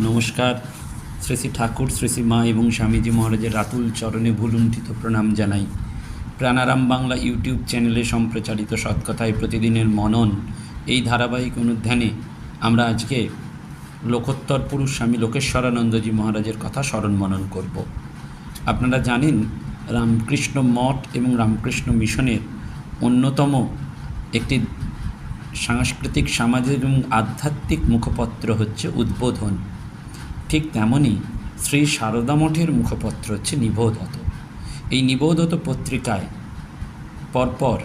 নমস্কার। শ্রী শ্রী ঠাকুর, শ্রী শ্রী মা এবং স্বামীজি মহারাজের রাতুল চরণে ভুলুণ্ঠিত প্রণাম জানাই। প্রাণারাম বাংলা ইউটিউব চ্যানেলে সম্প্রচারিত সৎকথায় প্রতিদিনের মনন এই ধারাবাহিক অনুধ্যানে আমরা আজকে লোকোত্তর পুরুষ স্বামী লোকেশ্বরানন্দজি মহারাজের কথা স্মরণ মনন করব। আপনারা জানেন, রামকৃষ্ণ মঠ এবং রামকৃষ্ণ মিশনের অন্যতম একটি সাংস্কৃতিক, সামাজিক এবং আধ্যাত্মিক মুখপত্র হচ্ছে উদ্বোধন। ঠিক তেমনই শ্রী সারদা মঠের মুখপত্র হচ্ছে নিবোধত এই নিবোধত পত্রিকায় পরপর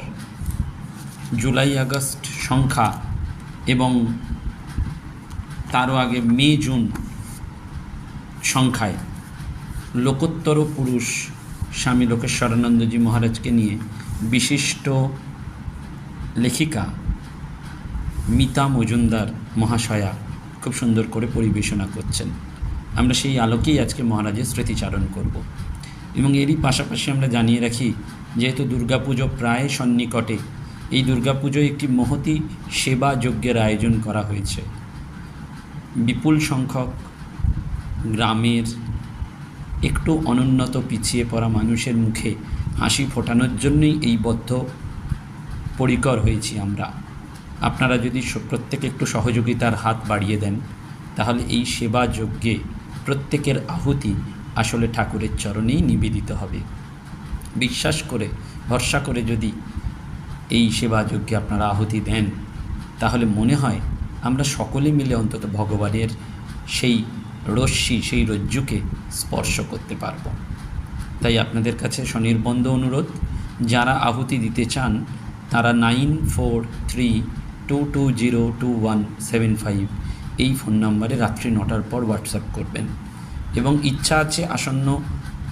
জুলাই আগস্ট সংখ্যা এবং তারও আগে মে, জুন সংখ্যায় লোকোত্তর পুরুষ স্বামী লোকেশ্বরানন্দজি মহারাজকে নিয়ে বিশিষ্ট লেখিকা মিতা মজুমদার মহাশয়া খুব সুন্দর করে পরিবেশনা করছেন। আমরা সেই আলোকেই আজকে মহারাজের স্মৃতিচারণ করব। এবং এরই পাশাপাশি আমরা জানিয়ে রাখি, যেহেতু দুর্গাপুজো প্রায় সন্নিকটে, এই দুর্গাপুজোয় একটি মহতি সেবা যজ্ঞের আয়োজন করা হয়েছে। বিপুল সংখ্যক গ্রামের একটু অনুন্নত পিছিয়ে পড়া মানুষের মুখে হাসি ফোটানোর জন্যই এই বদ্ধ পরিকর হয়েছি আমরা। আপনারা যদি প্রত্যেকে একটু সহযোগিতার হাত বাড়িয়ে দেন, তাহলে এই সেবা যজ্ঞে প্রত্যেকের আহুতি আসলে ঠাকুরের চরণেই নিবেদিত হবে। বিশ্বাস করে, ভরসা করে যদি এই সেবা যজ্ঞে আপনারা আহুতি দেন, তাহলে মনে হয় আমরা সকলে মিলে অন্তত ভগবানের সেই রশ্মি, সেই রজ্জুকে স্পর্শ করতে পারব। তাই আপনাদের কাছে স্বনির্বন্ধ অনুরোধ, যারা আহুতি দিতে চান, তারা nine four three two two zero two one seven five এই ফোন নাম্বারে রাত্রি নটার পর হোয়াটসঅ্যাপ করবেন। এবং ইচ্ছা আছে আসন্ন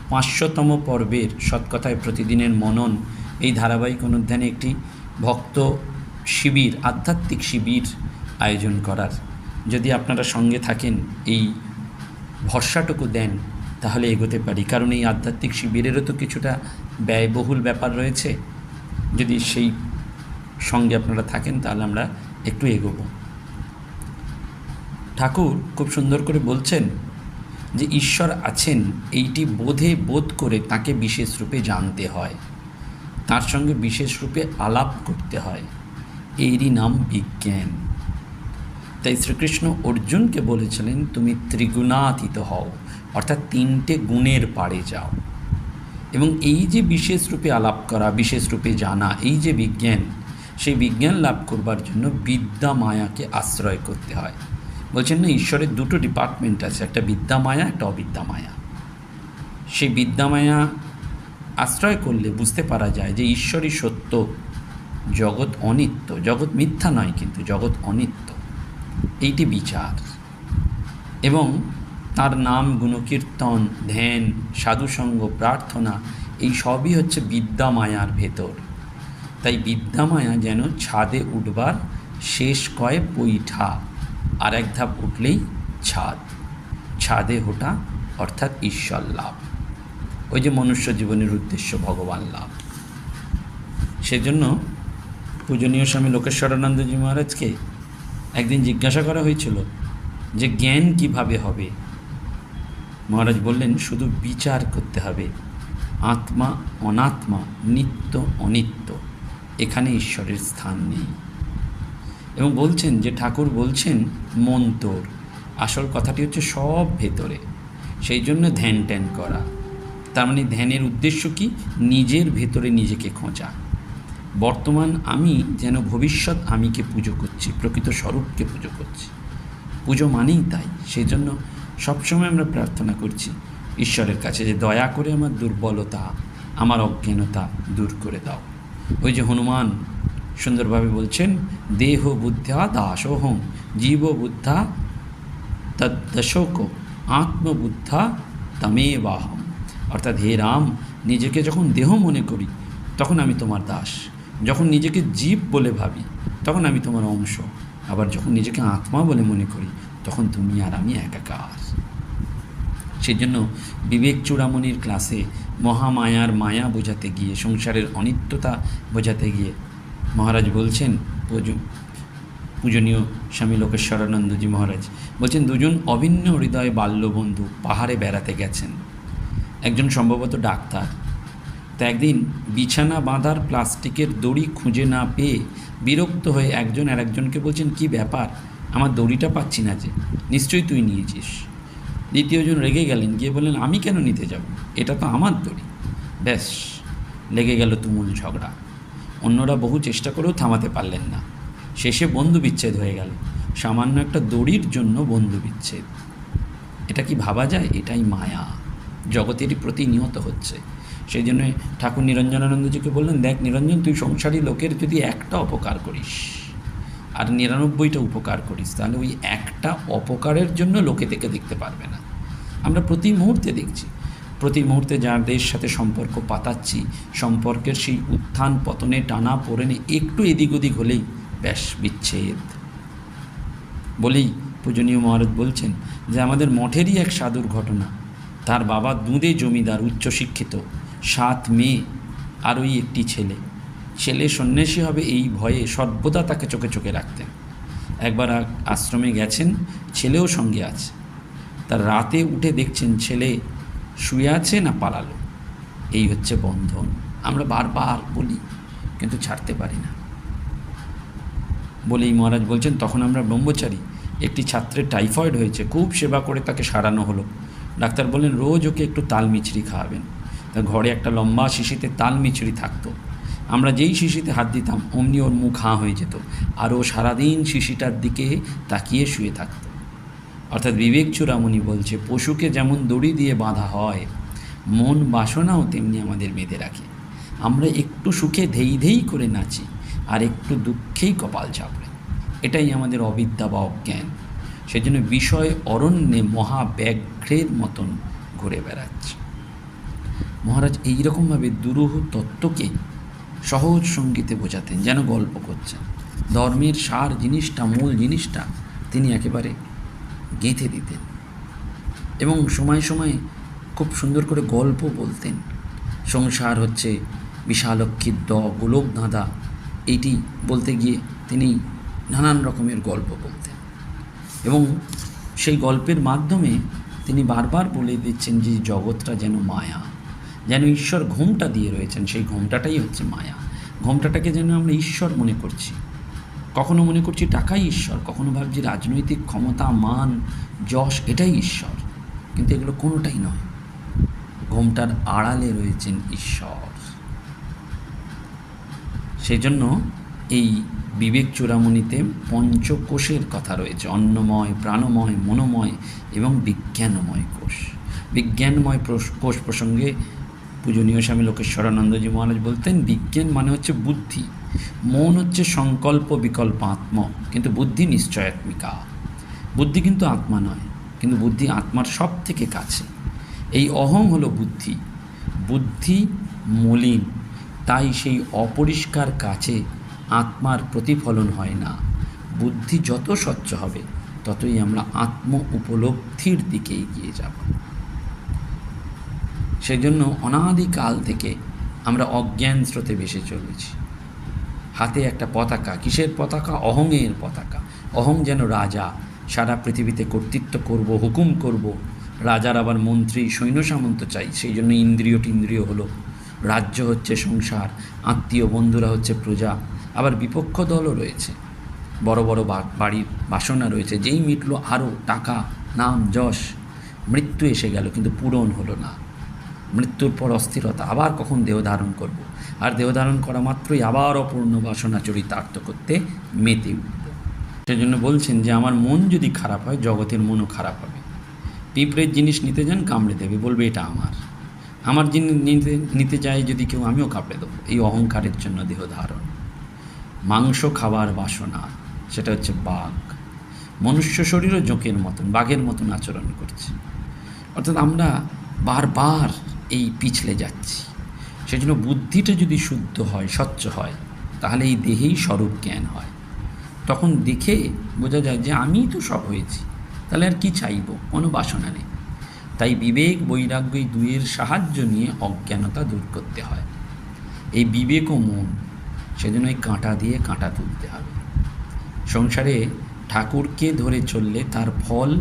পাঁচশোতম পর্বের সৎকথায় প্রতিদিনের মনন। এই ধারাবাহিক অনুধ্যানে একটি ভক্ত শিবির, আধ্যাত্মিক শিবির আয়োজন করার। যদি আপনারা সঙ্গে থাকেন, এই ভরসাটুকু দেন, তাহলে এগোতে পারি। কারণ এই আধ্যাত্মিক শিবিরেরও তো কিছুটা ব্যয়বহুল ব্যাপার রয়েছে। যদি সেই সঙ্গে আপনারা থাকেন, তাহলে আমরা একটু এগোবো। ঠাকুর খুব সুন্দর করে বলছেন যে ঈশ্বর আছেন, এইটি বোধে বোধ করে তাকে বিশেষ রূপে জানতে হয়। তার সঙ্গে বিশেষ রূপে আলাপ করতে হয়। এরই নাম বিজ্ঞান। তাই শ্রীকৃষ্ণ অর্জুনকে বলেছিলেন, তুমি ত্রিগুণাতীত হও, অর্থাৎ তিনটে গুণের পাড়ে যাও। এবং এই যে বিশেষ রূপে আলাপ করা, বিশেষ রূপে জানা, এই যে বিজ্ঞান, সেই বিজ্ঞান লাভ করবার জন্য বিদ্যা মায়াকে আশ্রয় করতে হয়। বলছেন, না, ঈশ্বরের দুটো ডিপার্টমেন্ট আছে, একটা বিদ্যা মায়া একটা অবিদ্যা মায়া সেই বিদ্যা মায়া আশ্রয় করলে বুঝতে পারা যায় যে ঈশ্বরই সত্য, জগৎ অনিত্য। জগৎ মিথ্যা নয় কিন্তু, জগৎ অনিত্য। এইটি বিচার। এবং তার নাম, গুণকীর্তন, ধ্যান, সাধুসঙ্গ, প্রার্থনা, এই সবই হচ্ছে বিদ্যা মায়ার ভেতর। তাই বিদ্যা মায়া যেন ছাদে উঠবার শেষ কয় বৈঠা আর এক ধাপ উঠলেই ছাদ। ছাদে ওঠা অর্থাৎ ঈশ্বর লাভ। ওই যে মনুষ্য জীবনের উদ্দেশ্য ভগবান লাভ। সেজন্য পূজনীয় স্বামী লোকেশ্বরানন্দজি মহারাজকে একদিন জিজ্ঞাসা করা হয়েছিল যে জ্ঞান কীভাবে হবে? মহারাজ বললেন, শুধু বিচার করতে হবে। আত্মা অনাত্মা, নিত্য অনিত্য। এখানে ঈশ্বরের স্থান নেই। এবং বলছেন যে ঠাকুর বলছেন মন তোর আসল কথাটি হচ্ছে সব ভেতরে। সেই জন্য ধ্যান ট্যান করা। তার মানে ধ্যানের উদ্দেশ্য কি? নিজের ভেতরে নিজেকে খোঁজা। বর্তমান আমি যেন ভবিষ্যৎ আমিকে পুজো করছি, প্রকৃত স্বরূপকে পুজো করছি। পুজো মানেই তাই। সেই জন্য সবসময় আমরা প্রার্থনা করছি, ঈশ্বরের কাছে যে দয়া করে আমার দুর্বলতা, আমার অজ্ঞানতা দূর করে দাও। ওই যে হনুমান সুন্দরভাবে বলছেন, দেহ বুদ্ধা দাসোহম, জীব বুদ্ধা তদ্দশোক আত্মবুদ্ধা তমেবাহম। অর্থাৎ হে রাম, নিজেকে যখন দেহ মনে করি, তখন আমি তোমার দাস। যখন নিজেকে জীব বলে ভাবি, তখন আমি তোমার অংশ। আবার যখন নিজেকে আত্মা বলে মনে করি, তখন তুমি আর আমি একাকার। সেই জন্য বিবেক চূড়ামণির ক্লাসে মহামায়ার মায়া বোঝাতে গিয়ে, সংসারের অনিত্যতা বোঝাতে গিয়ে মহারাজ বলছেন পূজনীয় স্বামী লোকেশ্বরানন্দজি মহারাজ, বলছেন, দুজন অভিন্ন হৃদয় বাল্যবন্ধু পাহাড়ে বেড়াতে গেছেন। একজন সম্ভবত ডাক্তার। তা একদিন বিছানা বাঁধার প্লাস্টিকের দড়ি খুঁজে না পেয়ে বিরক্ত হয়ে একজন আর একজনকে বলছেন, কি ব্যাপার? আমার দড়িটা পাচ্ছি না যে। নিশ্চয়ই তুই নিয়েছিস। দ্বিতীয়জন রেগে গেলেন, গিয়ে বললেন, আমি কেন নিতে যাব? এটা তো আমার দড়ি। ব্যাস, লেগে গেল তুমুল ঝগড়া। অন্যরা বহু চেষ্টা করেও থামাতে পারলেন না। শেষে বন্ধু বিচ্ছেদ হয়ে গেল। সামান্য একটা দড়ির জন্য বন্ধু বিচ্ছেদ। এটা কি ভাবা যায়? এটাই মায়া। জগতেরই প্রতিনিয়ত হচ্ছে। সেই জন্য ঠাকুর নিরঞ্জনানন্দজিকে বললেন, দেখ নিরঞ্জন, তুই সংসারী লোকের যদি একটা অপকার করিস, আর নিরানব্বইটা উপকার করিস, তাহলে ওই একটা অপকারের জন্য লোকে থেকে দেখতে পারবে না। আমরা প্রতি মুহূর্তে দেখছি। প্রতি মুহূর্তে যাদের সাথে সম্পর্ক পাতাচ্ছি, সম্পর্কের সেই উত্থান পতনে টানা পড়েনে, একটু এদিক ওদিক হলেই ব্যাস বিচ্ছেদ। বলেই পূজনীয় মহারাজ বলছেন যে, আমাদের মঠেরই এক সাধুর ঘটনা। তার বাবা দুঁদে জমিদার, উচ্চশিক্ষিত, সাত মেয়ে আর ওই একটি ছেলে। ছেলে সন্ন্যাসী হবে এই ভয়ে সর্বদা তাকে চোখে চোখে রাখতেন। একবার আশ্রমে গেছেন, ছেলেও সঙ্গে আছে। তার রাতে উঠে দেখছেন ছেলে শুয়ে আছে না পালালো? এই হচ্ছে বন্ধন। আমরা বারবার বলি, কিন্তু ছাড়তে পারি না। বলেই মহারাজ বলছেন, তখন আমরা ব্রহ্মচারী। একটি ছাত্রের টাইফয়েড হয়েছে। খুব সেবা করে তাকে সারানো হলো। ডাক্তার বললেন, রোজ ওকে একটু তাল মিছরি খাওয়াবেন। তা ঘরে একটা লম্বা শিশিতে তাল মিছরি থাকতো। আমরা যেই শিশিতে হাত দিতাম, অমনি ওর মুখ হাঁ হয়ে যেত। আর ও সারাদিন শিশিটার দিকে তাকিয়ে শুয়ে থাকতো। অর্থাৎ বিবেক চূড়ামণি বলছে, পশুকে যেমন দড়ি দিয়ে বাঁধা হয়, মন বাসনাও তেমনি আমাদের বেঁধে রাখে। আমরা একটু সুখে ধেই ধেই করে নাচি, আর একটু দুঃখেই কপাল চাপড়ে। এটাই আমাদের অবিদ্যা বা অজ্ঞান। সেজন্য বিষয় অরণ্যে মহাব্যাঘ্রের মতন ঘুরে বেড়াচ্ছে। মহারাজ, এইরকমভাবে দুরূহ তত্ত্বকে সহজ সঙ্গীতে বোঝাতেন, যেন গল্প করছেন। ধর্মের সার জিনিসটা, মূল জিনিসটা তিনি একেবারে গেঁথে দিতেন এবং সময় সময় খুব সুন্দর করে গল্প বলতেন। সংসার হচ্ছে বিশালক্ষীর দ গোলক ধাঁধা এইটি বলতে গিয়ে তিনি নানান রকমের গল্প বলতেন এবং সেই গল্পের মাধ্যমে তিনি বারবার বলে দিচ্ছেন যে জগৎটা যেন মায়া, যেন ঈশ্বর ঘোমটা দিয়ে রয়েছেন। সেই ঘোমটাটাই হচ্ছে মায়া। ঘোমটাটাকে যেন আমরা ঈশ্বর মনে করছি। কখনো মনে করছি টাকাই ঈশ্বর, কখনো ভাবছি রাজনৈতিক ক্ষমতা, মান, যশ, এটাই ঈশ্বর। কিন্তু এগুলো কোনোটাই নয়। ঘোমটার আড়ালে রয়েছেন ঈশ্বর। সেই জন্য এই বিবেক চূড়ামণিতে পঞ্চকোষের কথা রয়েছে, অন্নময়, প্রাণময়, মনোময় এবং বিজ্ঞানময় কোষ। বিজ্ঞানময় কোষ প্রসঙ্গে পূজনীয় স্বামী লোকেশ্বরানন্দজি মহারাজ বলতেন, বিজ্ঞান মানে হচ্ছে বুদ্ধি। মন হচ্ছে সংকল্প, বিকল্প, আত্ম। কিন্তু বুদ্ধি নিশ্চয়াত্মিকা। বুদ্ধি কিন্তু আত্মা নয়, কিন্তু বুদ্ধি আত্মার সব থেকে কাছে। এই অহং হলো বুদ্ধি। বুদ্ধি মলিন, তাই সেই অপরিষ্কার কাছে আত্মার প্রতিফলন হয় না। বুদ্ধি যত স্বচ্ছ হবে, ততই আমরা আত্ম উপলব্ধির দিকে এগিয়ে যাব। সেজন্য অনাদিকাল থেকে আমরা অজ্ঞান স্রোতে ভেসে চলেছি। হাতে একটা পতাকা, কিসের পতাকা? অহংয়ের পতাকা। অহং যেন রাজা, সারা পৃথিবীতে কর্তৃত্ব করব, হুকুম করব। রাজার আবার মন্ত্রী, সৈন্য সামন্ত চাই, সেই জন্য ইন্দ্রিয় টিন্দ্রিয় হলো। রাজ্য হচ্ছে সংসার, আত্মীয়, বন্ধুরা হচ্ছে প্রজা, আবার বিপক্ষ দলও রয়েছে। বড় বড় বাড়ির বাসনা রয়েছে, যেই মিটলো আরও টাকা, নাম, যশ। মৃত্যু এসে গেল, কিন্তু পূরণ হলো না। মৃত্যুর পর অস্থিরতা আবার কখন দেহ ধারণ করব? আর দেহ ধারণ করা মাত্রই আবার অপূর্ণ বাসনা চরিতার্থ করতে মেতে উঠব। সেজন্য বলছেন যে, আমার মন যদি খারাপ হয়, জগতের মনও খারাপ হবে। পিঁপড়ের জিনিস নিতে যান, কামড়ে দেবে, বলবে, এটা আমার। আমার জিনিস নিতে নিতে চাই যদি কেউ, আমিও কামড়ে দেবো। এই অহংকারের জন্য দেহ ধারণ। মাংস খাবার বাসনা, সেটা হচ্ছে বাঘ। মনুষ্য শরীরও জোঁকের মতন, বাঘের মতন আচরণ করছে। অর্থাৎ আমরা বারবার এই পিছলে যাচ্ছি। সেজন্য বুদ্ধিটা যদি শুদ্ধ হয়, স্বচ্ছ হয়, তাহলে এই দেহেই স্বরূপ জ্ঞান হয়। তখন দেখে বোঝা যায় যে আমিই তো সব হয়েছি, তাহলে আর কি চাইব? কোনো বাসনা নেই। তাই বিবেক, বৈরাগ্য এই দুইয়ের সাহায্য নিয়ে অজ্ঞানতা দূর করতে হয়। এই বিবেক ও মন, সেজন্য এই কাঁটা দিয়ে কাঁটা তুলতে হবে। সংসারে ঠাকুরকে ধরে চললে তার ফল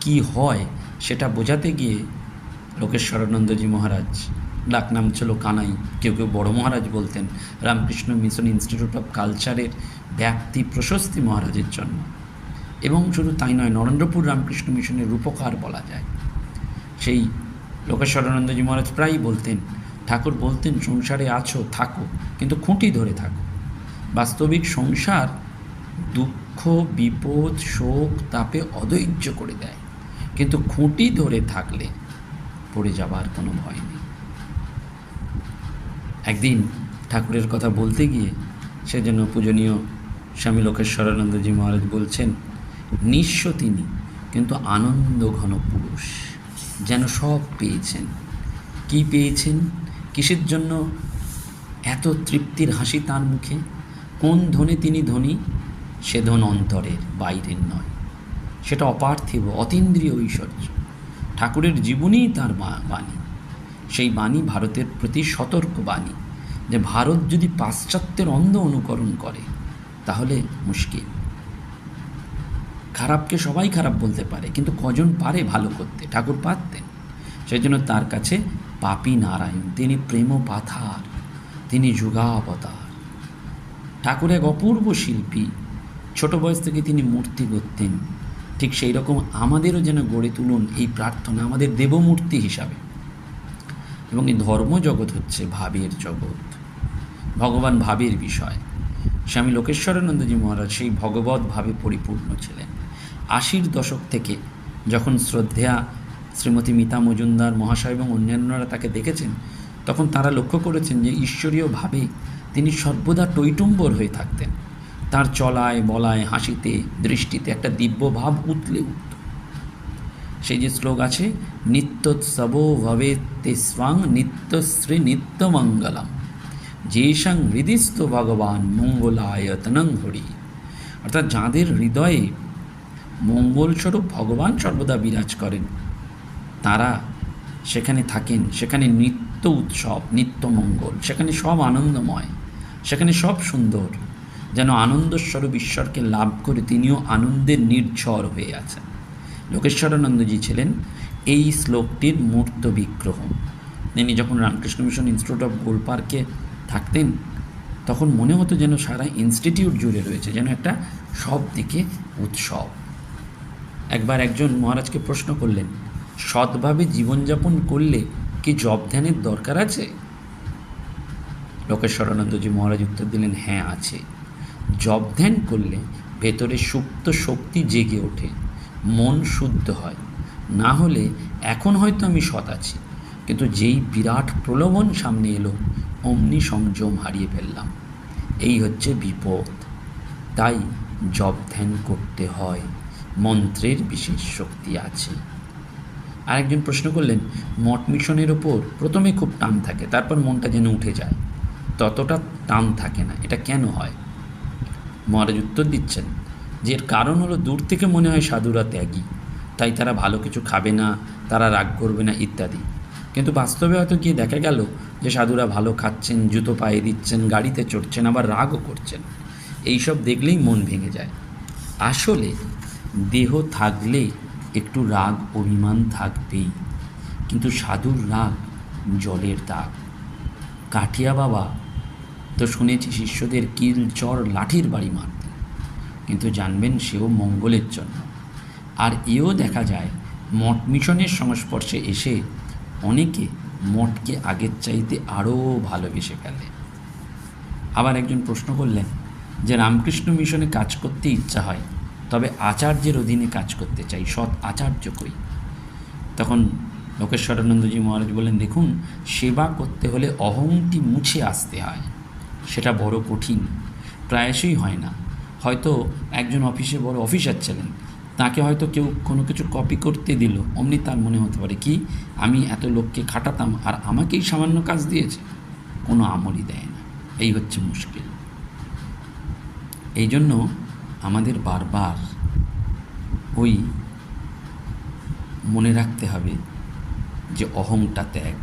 কি হয়, সেটা বোঝাতে গিয়ে লোকেশ্বরানন্দজি মহারাজ। ডাকনাম ছিল কানাই। কেউ কেউ বড় মহারাজ বলতেন, রামকৃষ্ণ মিশন ইনস্টিটিউট অফ কালচারের ব্যাপ্তি প্রশস্তি মহারাজের জন্য এবং শুধু তাই নয়, নরেন্দ্রপুর রামকৃষ্ণ মিশনের রূপকার বলা যায়। সেই লোকেশ্বরানন্দজি মহারাজ প্রায়ই বলতেন, ঠাকুর বলতেন, সংসারে আছো, থাকো, কিন্তু খুঁটি ধরে থাকো। বাস্তবিক সংসার দুঃখ, বিপদ, শোক, তাপে অধৈর্য করে দেয়। কিন্তু খুঁটি ধরে থাকলে পড়ে যাবার কোনো ভয় নেই। একদিন ঠাকুরের কথা বলতে গিয়ে সেজন্য পূজনীয় স্বামী লোকেশ্বরানন্দজি মহারাজ বলছেন, নিঃস্ব তিনি, কিন্তু আনন্দ ঘন পুরুষ। যেন সব পেয়েছেন। কি পেয়েছেন? কিসের জন্য এত তৃপ্তির হাসি তার মুখে? কোন ধনে তিনি ধনী? সে ধন অন্তরের বাইরের নয়। সেটা অপার্থিব, অতীন্দ্রিয় ঐশ্বর্য। ঠাকুরের জীবনেই তার বাণী। সেই বাণী ভারতের প্রতি সতর্ক বাণী যে ভারত যদি পাশ্চাত্যের অন্ধ অনুকরণ করে, তাহলে মুশকিল। খারাপকে সবাই খারাপ বলতে পারে, কিন্তু কজন পারে ভালো করতে? ঠাকুর পারতেন। সেই জন্য তার কাছে পাপি নারায়ণ, তিনি প্রেম পাথার, তিনি যুগাবতার। ঠাকুর এক অপূর্ব শিল্পী, ছোট বয়স থেকে তিনি মূর্তি করতেন ঠিক সেই রকম আমাদেরও যেন গড়ে তুলুন এই প্রার্থনা আমাদের দেবমূর্তি হিসাবে। এবং এই ধর্মজগৎ হচ্ছে ভাবের জগৎ। ভগবান ভাবের বিষয়। স্বামী লোকেশ্বরানন্দজি মহারাজ সেই ভগবত ভাবে পরিপূর্ণ ছিলেন। আশির দশক থেকে যখন শ্রদ্ধেয়া শ্রীমতী মিতা মজুমদার মহাশয় এবং অন্যান্যরা তাকে দেখেছেন, তখন তারা লক্ষ্য করেছেন যে ঈশ্বরীয় ভাবে তিনি সর্বদা টৈটুম্বর হয়ে থাকতেন। তার চলায়, বলায়, হাসিতে, দৃষ্টিতে একটা দিব্য ভাব উতলে উঠত। সেই যে শ্লোক আছে, নিত্যোৎসব ভবে তে স্বাং নিত্যশ্রী নিত্যমঙ্গলম। যেষাং হৃদিস্থ ভগবান মঙ্গলায়তনং হরি। অর্থাৎ যাঁদের হৃদয়ে মঙ্গলস্বরূপ ভগবান সর্বদা বিরাজ করেন, তারা সেখানে থাকেন, সেখানে নিত্য উৎসব, নিত্য মঙ্গল, সেখানে সব আনন্দময়, সেখানে সব সুন্দর। যেন আনন্দস্বরূপ ঈশ্বরকে লাভ করে তিনিও আনন্দের নির্ঝর হয়ে আছেন। লোকেশ্বরানন্দজি ছিলেন এই শ্লোকটির মূর্ত বিগ্রহ। তিনি যখন Ramakrishna mission institute of Gol পার্কে থাকতেন, তখন মনে হতো যেন সারা ইনস্টিটিউট জুড়ে রয়েছে, যেন একটা সব দিকে উৎসব। একবার একজন মহারাজকে প্রশ্ন করলেন, সৎভাবে জীবনযাপন করলে কি জব ধ্যানের দরকার আছে? লোকেশ্বরানন্দজি মহারাজ উত্তর দিলেন হ্যাঁ আছে। জব ধ্যান করলে ভেতরে সুপ্ত শক্তি জেগে ওঠে, মন শুদ্ধ হয়। না হলে এখন হয়তো আমি সৎ আছি, কিন্তু যেই বিরাট প্রলোভন সামনে এলো, অমনি সংযম হারিয়ে ফেললাম। এই হচ্ছে বিপদ। তাই জব ধ্যান করতে হয়, মন্ত্রের বিশেষ শক্তি আছে। আরেকজন প্রশ্ন করলেন, মঠ মিশনের ওপর প্রথমে খুব টান থাকে, তারপর মনটা যেন উঠে যায়। ততটা টান থাকে না, এটা কেন হয়? মহারাজ উত্তর দিচ্ছেন যে এর কারণ হলো দূর থেকে মনে হয় সাধুরা ত্যাগী। তাই তারা ভালো কিছু খাবে না, তারা রাগ করবে না ইত্যাদি। কিন্তু বাস্তবে হয়তো গিয়ে দেখা গেল যে সাধুরা ভালো খাচ্ছেন, জুতো পায়ে দিচ্ছেন, গাড়িতে চড়ছেন, আবার রাগও করছেন। এইসব দেখলেই মন ভেঙে যায়। আসলে দেহ থাকলে একটু রাগ, অভিমান থাকবেই। কিন্তু সাধুর রাগ জলের দাগ। কাঠিয়া বাবা তো শুনেছি শিষ্যদের কিল চর লাঠির বাড়ি মারতেন কিন্তু জানবেন সেও মঙ্গলের জন্য। আর এও দেখা যায়, মঠ মিশনের সংস্পর্শে এসে অনেকে মঠকে আগের চাইতে আরও ভালোবেসে ফেলে। আবার একজন প্রশ্ন করলেন যে, রামকৃষ্ণ মিশনে কাজ করতে ইচ্ছা হয়, তবে আচার্যের অধীনে কাজ করতে চাই, সৎ আচার্য কই? তখন লোকেশ্বরানন্দজি মহারাজ বললেন, দেখুন, সেবা করতে হলে অহংটি মুছে আসতে হয়। সেটা বড় কঠিন। প্রায়শই হয় না। হয়তো একজন অফিসে বড় অফিসার ছিলেন তাকে হয়তো কেউ কোনো কিছু কপি করতে দিল। অমনি তার মনে হতে পারে, কি? আমি এত লোককে খাটাতাম আর আমাকেই সামান্য কাজ দিয়েছে? কোনো আমলই দেয় না। এই হচ্ছে মুশকিল। এই জন্য আমাদের বারবার ওই মনে রাখতে হবে যে অহংটা ত্যাগ।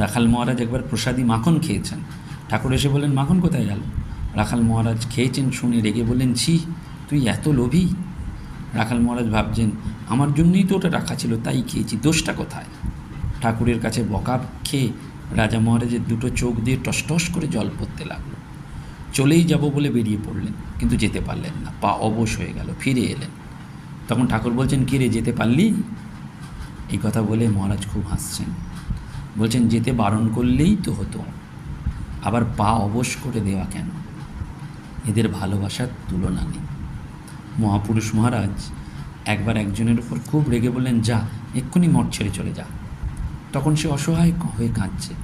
রাখাল মহারাজ একবার প্রসাদী মাখন খেয়েছেন। ঠাকুর এসে বললেন, মাখন কোথায় গেল? রাখাল মহারাজ খেয়েছেন, শুনে রেগে বললেন, ছি, তুই এত লোভী? রাখাল মহারাজ ভাবছেন, আমার জন্যই তো ওটা রাখা ছিল, তাই খেয়েছি, দোষটা কোথায়? ঠাকুরের কাছে বকা খেয়ে রাজা মহারাজের দুটো চোখ দিয়ে টস টস করে জল পড়তে লাগল। চলেই যাব বলে বেরিয়ে পড়লেন, কিন্তু যেতে পারলেন না, পা অবশ হয়ে গেল, ফিরে এলেন। তখন ঠাকুর বলছেন কিরে যেতে পারলি? এই কথা বলে মহারাজ খুব হাসছেন। বলছেন, যেতে বারণ করলেই তো হতো। আবার পা অবশ করে দেওয়া কেন? এদের ভালোবাসার তুলনা নেই। মহাপুরুষ মহারাজ একবার একজনের উপর খুব রেগে বললেন, যা, এক্ষুনি মঠ ছেড়ে চলে যা। তখন সে অসহায় হয়ে কাঁদছে।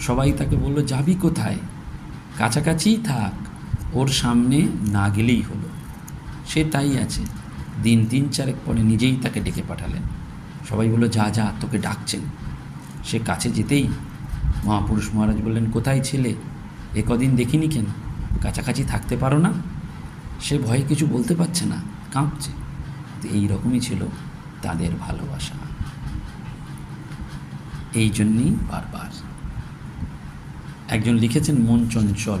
সবাই তাকে বলল, যাবি কোথায়? কাছাকাছিই থাক, ওর সামনে না গেলেই হলো। সে তাই আছে। দিন তিন চারেক পরে নিজেই তাকে ডেকে পাঠালেন। সবাই বলল, যা যা, তোকে ডাকছেন। সে কাছে যেতেই মহাপুরুষ মহারাজ বললেন, কোথায় ছিলে? এ কদিন দেখিনি কেন? কাছাকাছি থাকতে পারো না? সে ভয়ে কিছু বলতে পারছে না, কাঁপছে। এই রকমই ছিল তাদের ভালোবাসা। এই জন্যেই বারবার। একজন লিখেছেন, মন চঞ্চল,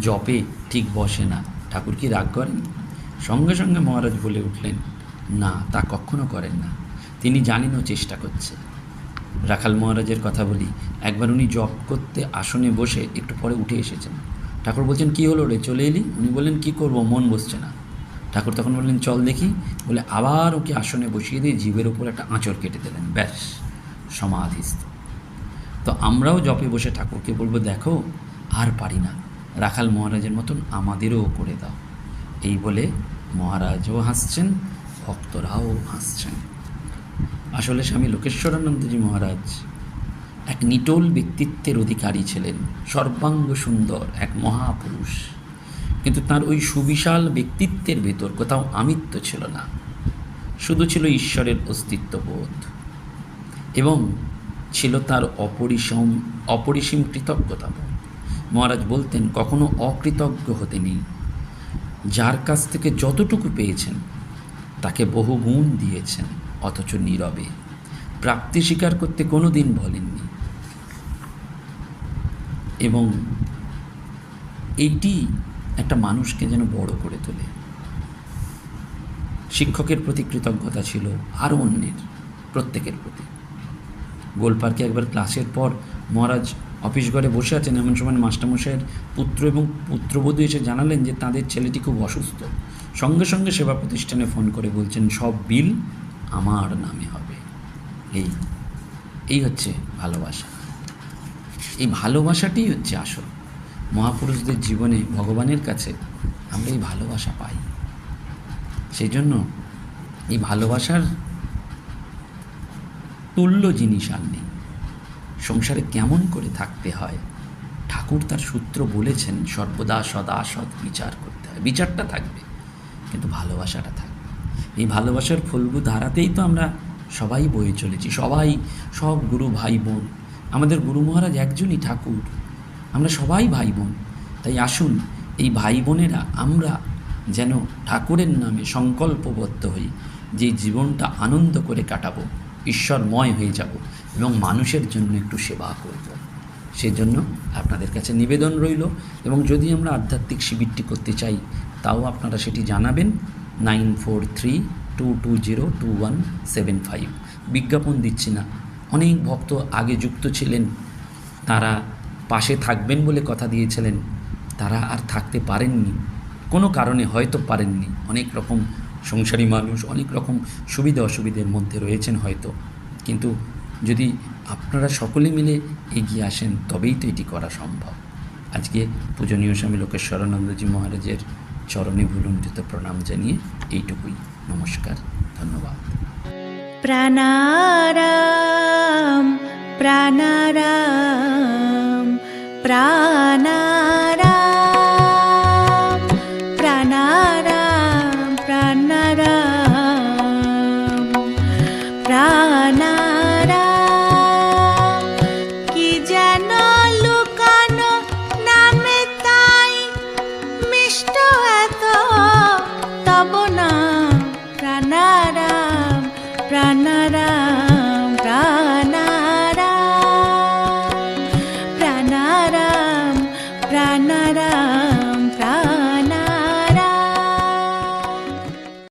জপে ঠিক বসে না। ঠাকুর কি রাগ করেন? সঙ্গে সঙ্গে মহারাজ বলে উঠলেন, না, তা কখনো করেন না। তিনি জানেনও চেষ্টা করছে। রাখাল মহারাজের কথা বলি। একবার উনি জপ করতে আসনে বসে একটু পরে উঠে এসেছেন। ঠাকুর বলছেন, কি হলো রে? চলে এলি? উনি বললেন, কি করব? মন বসছে না। ঠাকুর তখন বললেন, চল দেখি। বলে আবার ওকে আসনে বসিয়ে দিয়ে জীবের উপর একটা আঁচড় কেটে দিলেন। ব্যাস, সমাধিস্থ। তো আমরাও জপে বসে ঠাকুরকে বলব, দেখো, আর পারি না। রাখাল মহারাজের মতন আমাদেরও করে দাও। এই বলে মহারাজও হাসছেন, ভক্তরাও হাসছেন। আসলে স্বামী লোকেশ্বরানন্দজি মহারাজ এক নিটোল ব্যক্তিত্বের অধিকারী ছিলেন, সর্বাঙ্গ সুন্দর এক মহাপুরুষ। কিন্তু তার ওই সুবিশাল ব্যক্তিত্বের ভেতর কোথাও আমিত্ব ছিল না, শুধু ছিল ঈশ্বরের অস্তিত্ববোধ এবং ছিল তার অপরিসম, অপরিসীম কৃতজ্ঞতা মহারাজ বলতেন, কখনো অকৃতজ্ঞ হতে নেই। যার কাছ থেকে যতটুকু পেয়েছেন, তাকে বহু গুণ দিয়েছেন। অথচ নীরবে। প্রাপ্তি স্বীকার করতে কোনো দিন বলেননি। এবং এইটি একটা মানুষকে যেন বড় করে তোলে। শিক্ষকের প্রতি কৃতজ্ঞতা ছিল আরও অন্যের, প্রত্যেকের প্রতি। গোলপার্কে একবার ক্লাসের পর মহারাজ অফিস ঘরে বসে আছেন এমন সময় মাস্টারমশাইয়ের পুত্র এবং পুত্রবধূ এসে জানালেন যে তাদের ছেলেটি খুব অসুস্থ। সঙ্গে সঙ্গে সেবা প্রতিষ্ঠানে ফোন করে বলছেন, সব বিল আমার নামে হবে। এই এই হচ্ছে ভালোবাসা। এই ভালোবাসাটাই হচ্ছে আসল। মহাপুরুষদের জীবনে ভগবানের কাছে আমরা এই ভালোবাসা পাই। সেই জন্য এই ভালোবাসার তুল্য জিনিস আর নেই। সংসারে কেমন করে থাকতে হয়? ঠাকুর তার সূত্র বলেছেন, সর্বদা সদা সৎ বিচার করতে হয়। বিচারটা থাকবে, কিন্তু ভালোবাসাটা থাকবে। এই ভালোবাসার ফলগু ধারাতেই তো আমরা সবাই বয়ে চলেছি, সবাই, সব গুরু ভাই বোন। আমাদের গুরু মহারাজ একজনই ঠাকুর। আমরা সবাই ভাই বোন। তাই আসুন, এই ভাই বোনেরা, আমরা যেন ঠাকুরের নামে সংকল্পবদ্ধ হই, যে জীবনটা আনন্দ করে কাটাবো, ঈশ্বরময় হয়ে যাব এবং মানুষের জন্য একটু সেবা করব। সেজন্য আপনাদের কাছে নিবেদন রইল এবং যদি আমরা আধ্যাত্মিক শিবিরটি করতে চাই, তাও আপনারা সেটি জানাবেন। Nine four three two two zero two one seven five. বিজ্ঞাপন দিচ্ছি না। অনেক ভক্ত আগে যুক্ত ছিলেন। তারা পাশে থাকবেন বলে কথা দিয়েছিলেন। তারা আর থাকতে পারেননি। কোনো কারণে হয়তো পারেননি। অনেক রকম সংসারী মানুষ, অনেক রকম সুবিধা অসুবিধের মধ্যে রয়েছেন হয়তো। কিন্তু যদি আপনারা সকলে মিলে এগিয়ে আসেন, তবেই তো এটি করা সম্ভব। আজকে পূজনীয় স্বামী লোকেশ্বরানন্দজি মহারাজের চরণে ভুলুণ্ঠিত প্রণাম জানিয়ে এইটুকুই। নমস্কার ধন্যবাদ। প্রাণারাম প্রাণারাম প্রাণারাম।